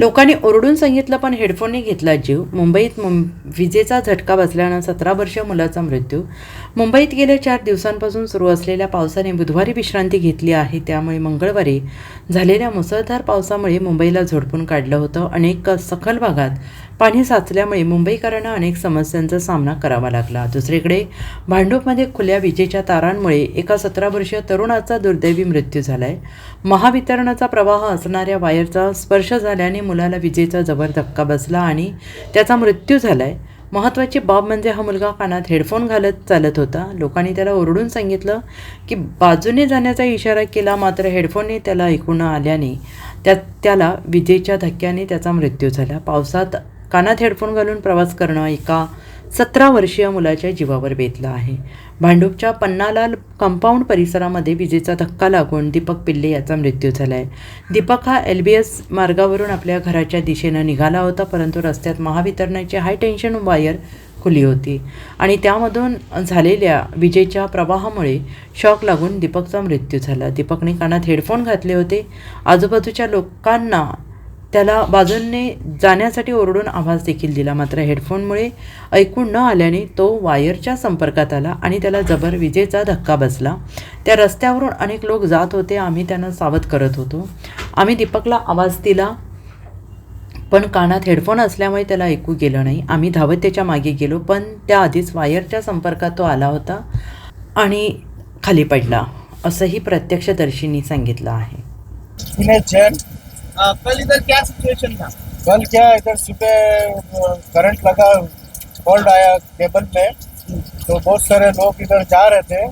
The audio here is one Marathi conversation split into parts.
लोकांनी ओरडून सांगितलं पण हेडफोनने घेतला जीव. मुंबईत मुं विजेचा झटका बसल्यानं सतरा वर्षीय मुलाचा मृत्यू. मुंबईत गेल्या चार दिवसांपासून सुरू असलेल्या पावसाने बुधवारी विश्रांती घेतली आहे. त्यामुळे मंगळवारी झालेल्या मुसळधार पावसामुळे मुंबईला झोडपून काढलं होतं. अनेक सखल भागात पाणी साचल्यामुळे मुंबईकरांना अनेक समस्यांचा सामना करावा लागला. दुसरीकडे भांडूपमध्ये खुल्या विजेच्या तारांमुळे एका सतरा वर्षीय तरुणाचा दुर्दैवी मृत्यू झाला आहे महावितरणाचा प्रवाह असणाऱ्या वायरचा स्पर्श झाल्याने मुलाला विजेचा जबर धक्का बसला आणि त्याचा मृत्यू झाला आहे महत्त्वाची बाब म्हणजे हा मुलगा कानात हेडफोन घालत चालत होता. लोकांनी त्याला ओरडून सांगितलं की बाजूने जाण्याचा इशारा केला मात्र हेडफोनने त्याला ऐकू न आल्याने त्या त्याला विजेच्या धक्क्याने त्याचा मृत्यू झाला. पावसात कानात हेडफोन घालून प्रवास करणं एका सतरा वर्षीय मुलाच्या जीवावर बेतला आहे. भांडूपच्या पन्नालाल कंपाऊंड परिसरामध्ये विजेचा धक्का लागून दीपक पिल्ले याचा मृत्यू झाला आहे दीपक हा एल बी एस मार्गावरून आपल्या घराच्या दिशेनं निघाला होता परंतु रस्त्यात महावितरणाची हाय टेन्शन वायर खुली होती आणि त्यामधून झालेल्या विजेच्या प्रवाहामुळे शॉक लागून दीपकचा मृत्यू झाला. दीपकने कानात हेडफोन घातले होते. आजूबाजूच्या लोकांना त्याला बाजूने जाण्यासाठी ओरडून आवाज देखील दिला. मात्र हेडफोनमुळे ऐकून न आल्याने तो वायरच्या संपर्कात आला आणि त्याला जबर विजेचा धक्का बसला. त्या रस्त्यावरून अनेक लोक जात होते. आम्ही त्यांना सावध करत होतो. आम्ही दीपकला आवाज दिला पण कानात हेडफोन असल्यामुळे त्याला ऐकू गेलं नाही. आम्ही धावत त्याच्यामागे गेलो पण त्याआधीच वायरच्या संपर्कात तो आला होता आणि खाली पडला असंही प्रत्यक्षदर्शींनी सांगितलं आहे. कल इधर क्या सिचुएशन था? कल क्या इधर सुबह करंट लगा फॉल्ट आया केबल पे तो बहुत सारे लोग इधर जा रहे थे।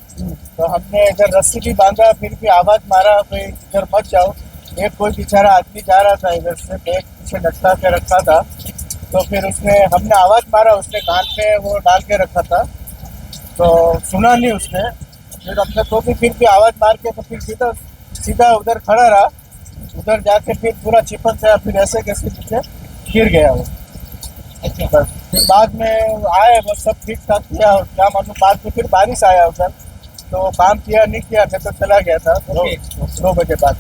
तो हमने इधर रस्सी भी बांधा, फिर भी आवाज़ मारा, भाई, इधर मत जाओ। एक कोई बेचारा आदमी जा रहा था इधर से, बैग पीछे लटका के रखा था। तो फिर उसने, हमने आवाज़ मारा, उसने कान पे वो डाल के रखा था। तो सुना नहीं उसने। फिर हमने तो भी, फिर भी आवाज़ मार के तो फिर सीधा सीधा उधर खड़ा रहा। उधर जाके फिर पूरा चिपक गया फिर ऐसे कैसे नीचे गिर गया वो। अच्छा। बस। फिर बाद में आए वो सब ठीक ठाक किया और क्या मालूम बाद में फिर बारिश आया उधर। तो काम किया नहीं किया मैं तो चला गया था। दो, दो बजे बाद।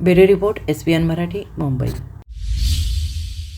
Bureau report S Marathi Mumbai.